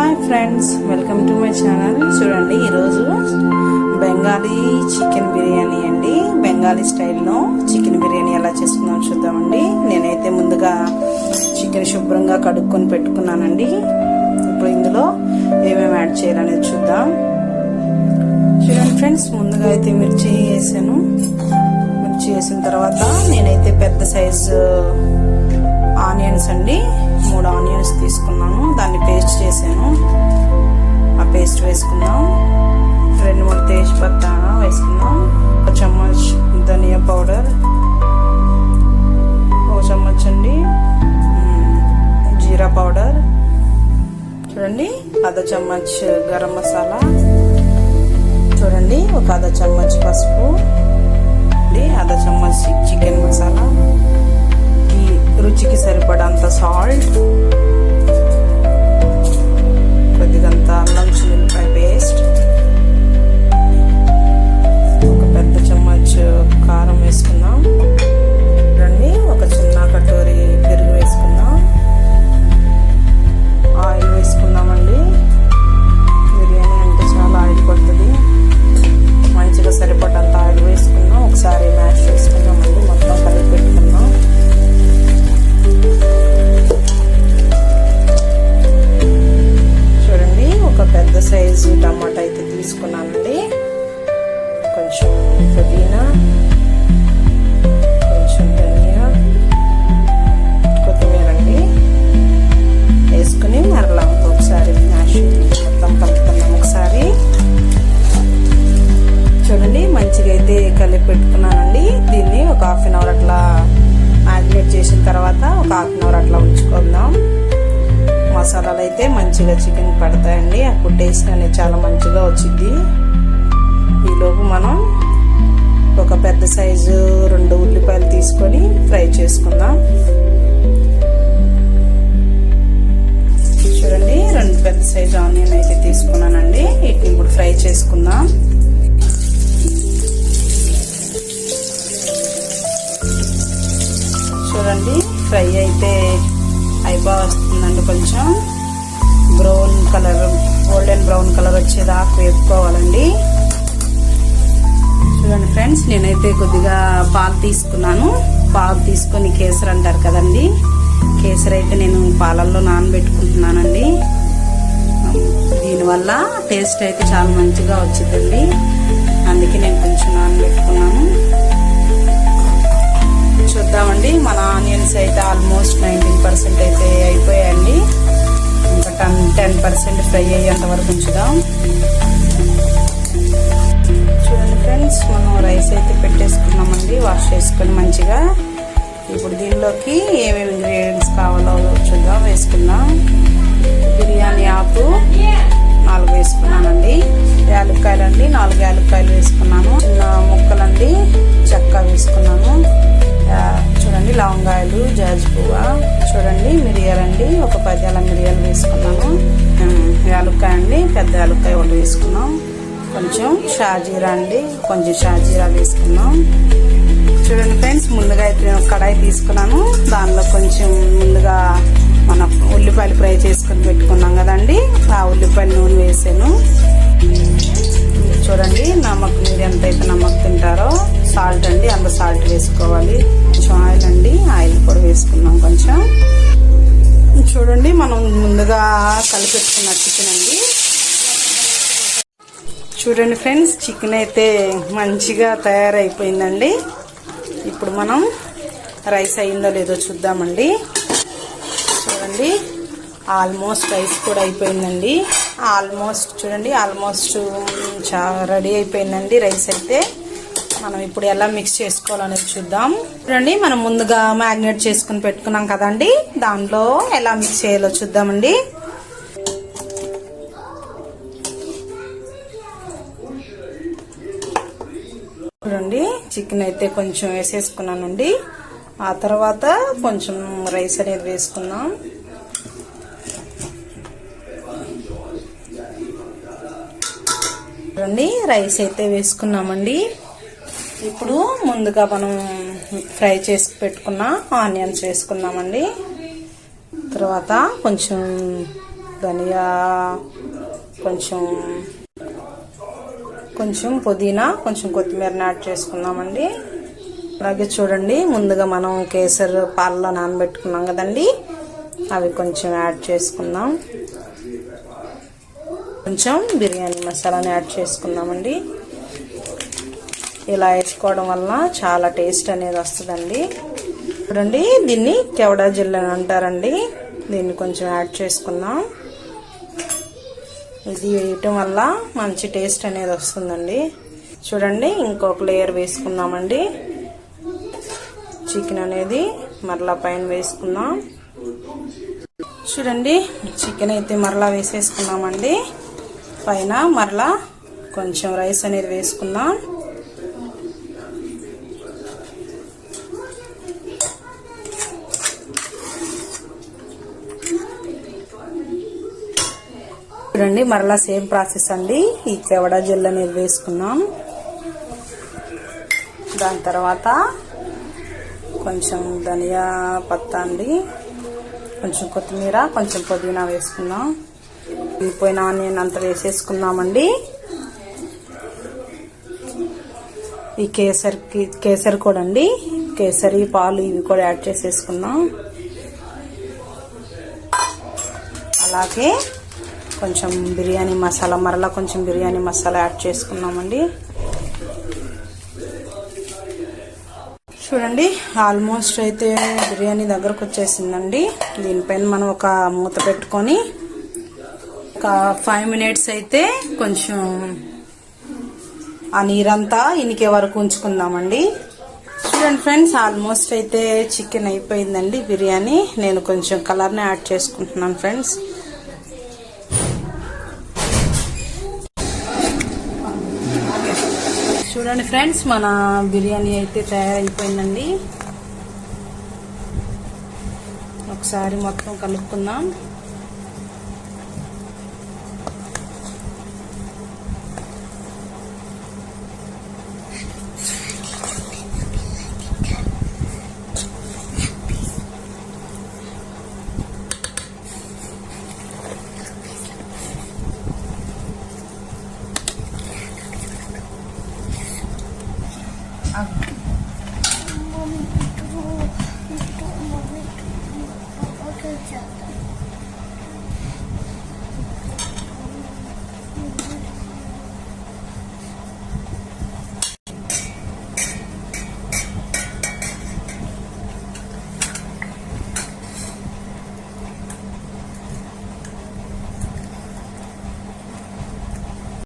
Hi friends welcome to my channel చూడండి ఈరోజు Bengali chicken biryani అండి. బెంగాలీ స్టైల్లో చికెన్ బిర్యానీ ఎలా చేసుకుందాం చూద్దామండి. నేనైతే ముందుగా చికెన్ శుభ్రంగా కడుక్కొని పెట్టుకున్నానండి. ఇప్పుడు ఇందులో ఏమేమి యాడ్ చేయాలనేది చూద్దాం. చూడండి ఫ్రెండ్స్ ముందుగా అయితే మిర్చి వేసాను. మిర్చి వేసిన తర్వాత నేనైతే పెద్ద సైజు ఆనియన్స్ అండి. మూడు ఆనియన్స్ తీసుకున్నాను. దాన్ని పేస్ట్ వేసాను. ఆ పేస్ట్ వేసుకున్నాం. రెండు మూడు తేజ్పత్త వేసుకున్నాం. ఒక చమ్మచ్ ధనియా పౌడర్. ఒక చమ్మచ్ అండి. జీరా పౌడర్. చూడండి అర్ధ చమ్మచ్ గరం మసాలా. చూడండి ఒక అర్ధ చమ్మచ్ పసుపు. అండి అర్ధ చమ్మచ్ చికెన్ మసాలా. ఈ రుచికి సరిపడంత సాల్ట్. కింద పడతాయండి. అప్పుడు టేస్ట్ అనేది చాలా మంచిగా వచ్చింది ఈలోపు మనం ఒక పెద్ద సైజు రెండు ఉల్లిపాయలు తీసుకొని ఫ్రై చేసుకుందాం. చూడండి రెండు పెద్ద సైజు ఆనియన్ అయితే తీసుకున్నానండి. వీటిని ఇప్పుడు ఫ్రై చేసుకుందాం. వచ్చేదాకా వేపుకోవాలండి. చూడండి ఫ్రెండ్స్ నేనైతే కొద్దిగా పాలు తీసుకున్నాను. పాలు తీసుకొని కేసరి అంటారు కదండి. కేసరి అయితే నేను పాలల్లో నానబెట్టుకుంటున్నానండి. దీనివల్ల టేస్ట్ అయితే చాలా మంచిగా వచ్చిందండి. అందుకే నేను కొంచెం నానబెట్టుకున్నాను. చూద్దామండి మన ఆనియన్స్ అయితే ఆల్మోస్ట్ నైన్టీన్ పర్సెంట్ అయితే అయిపోయాయండి. టెన్ టెన్ పర్సెంట్ ఫ్రై అయ్యేంత వరకు ఉంచుదాం. చూడండి ఫ్రెండ్స్ మనం రైస్ అయితే పెట్టేసుకున్నామండి వాష్ చేసుకొని మంచిగా. ఇప్పుడు దీనిలోకి ఏమేమి ఇంగ్రీడియంట్స్ కావాలో చూద్దాం వేసుకుందాం. బిర్యానీ ఆకు. చూడండి మిరియాలండి ఒక పది అలా మిరియాలు వేసుకున్నాను. యాలుక్కాయ అండి పెద్ద యాలుక్కాయ ఒకటి వేసుకున్నాం. కొంచెం షాజీరా అండి కొంచెం షాజీరా వేసుకున్నాం. చూడండి ఫ్రెండ్స్ ముందుగా అయితే నేను కడాయి తీసుకున్నాను. దానిలో కొంచెం ముందుగా మన ఉల్లిపాయలు ఫ్రై చేసుకొని పెట్టుకున్నాం కదండి. ఆ ఉల్లిపాయలు నూనె వేసాను. చూడండి నమ్మక మీరు ఎంతైతే నమ్మక తింటారో సాల్ట్ అండి అంత సాల్ట్ వేసుకోవాలి. కొంచెం ఆయిల్ అండి ఆయిల్ కూడా వేసుకున్నాం కొంచెం. చూడండి మనం ముందుగా కలిపెట్టుకున్న చికెన్ అండి. చూడండి ఫ్రెండ్స్ చికెన్ అయితే మంచిగా తయారైపోయిందండి. ఇప్పుడు మనం రైస్ అయిందో లేదో చూద్దామండి. చూడండి ఆల్మోస్ట్ రైస్ కూడా అయిపోయిందండి. ఆల్మోస్ట్ చూడండి ఆల్మోస్ట్ చా రెడీ అయిపోయిందండి రైస్ అయితే. మనం ఇప్పుడు ఎలా మిక్స్ చేసుకోవాలనేది చూద్దాం. చూడండి మనం ముందుగా మ్యాగ్నేట్ చేసుకుని పెట్టుకున్నాం కదండి. దాంట్లో ఎలా మిక్స్ చేయాలో చూద్దామండి. చూడండి చికెన్ అయితే కొంచెం వేసేసుకున్నానండి. ఆ తర్వాత కొంచెం రైస్ అనేది వేసుకుందాం. చూడండి రైస్ అయితే వేసుకున్నామండి. ఇప్పుడు ముందుగా మనం ఫ్రై చేసి పెట్టుకున్న ఆనియన్స్ వేసుకుందామండి. తర్వాత కొంచెం ధనియా కొంచెం కొంచెం పుదీనా కొంచెం కొత్తిమీరని యాడ్ చేసుకుందామండి. అలాగే చూడండి ముందుగా మనం కేసర్ పాలలో నానబెట్టుకున్నాం కదండి. అవి కొంచెం యాడ్ చేసుకుందాం. కొంచెం బిర్యానీ మసాలాని యాడ్ చేసుకుందామండి. ఇలా వేసుకోవడం వల్ల చాలా టేస్ట్ అనేది వస్తుందండి. చూడండి దీన్ని కెవడా జిల్ అని అంటారండి. దీన్ని కొంచెం యాడ్ చేసుకుందాం. ఇది వేయటం వల్ల మంచి టేస్ట్ అనేది వస్తుందండి. చూడండి ఇంకొక లేయర్ వేసుకుందామండి. చికెన్ అనేది మరలా పైన వేసుకుందాం. చూడండి చికెన్ అయితే మరలా వేసేసుకున్నామండి పైన మరలా కొంచెం రైస్ అనేది వేసుకుందాం. రండి మరలా సేమ్ ప్రాసెస్ అండి. ఈ చెవడ జెల్ అనేది వేసుకున్నాం. దాని తర్వాత కొంచెం ధనియా పత్తా అండి. కొంచెం కొత్తిమీర కొంచెం పుదీనా వేసుకున్నాం. వెళ్ళిపోయిన ఆనియన్ అంత వేసేసుకున్నామండి. ఈ కేసరికి కేసరి కూడా అండి. కేసరి పాలు ఇవి కూడా యాడ్ చేసేసుకున్నాం. అలాగే కొంచెం బిర్యానీ మసాలా మరలా కొంచెం బిర్యానీ మసాలా యాడ్ చేసుకున్నామండి. చూడండి ఆల్మోస్ట్ అయితే బిర్యానీ దగ్గరకు వచ్చేసిందండి. దీనిపైన మనం ఒక మూత పెట్టుకొని ఒక ఫైవ్ మినిట్స్ అయితే కొంచెం ఆ నీరంతా ఇనికే వరకు ఉంచుకుందామండి. చూడండి ఫ్రెండ్స్ ఆల్మోస్ట్ అయితే చికెన్ అయిపోయిందండి బిర్యానీ. నేను కొంచెం కలర్ని యాడ్ చేసుకుంటున్నాను ఫ్రెండ్స్. చూడండి ఫ్రెండ్స్ మన బిర్యానీ అయితే తయారైపోయిందండి. ఒకసారి మొత్తం కలుపుకుందాం. огонь.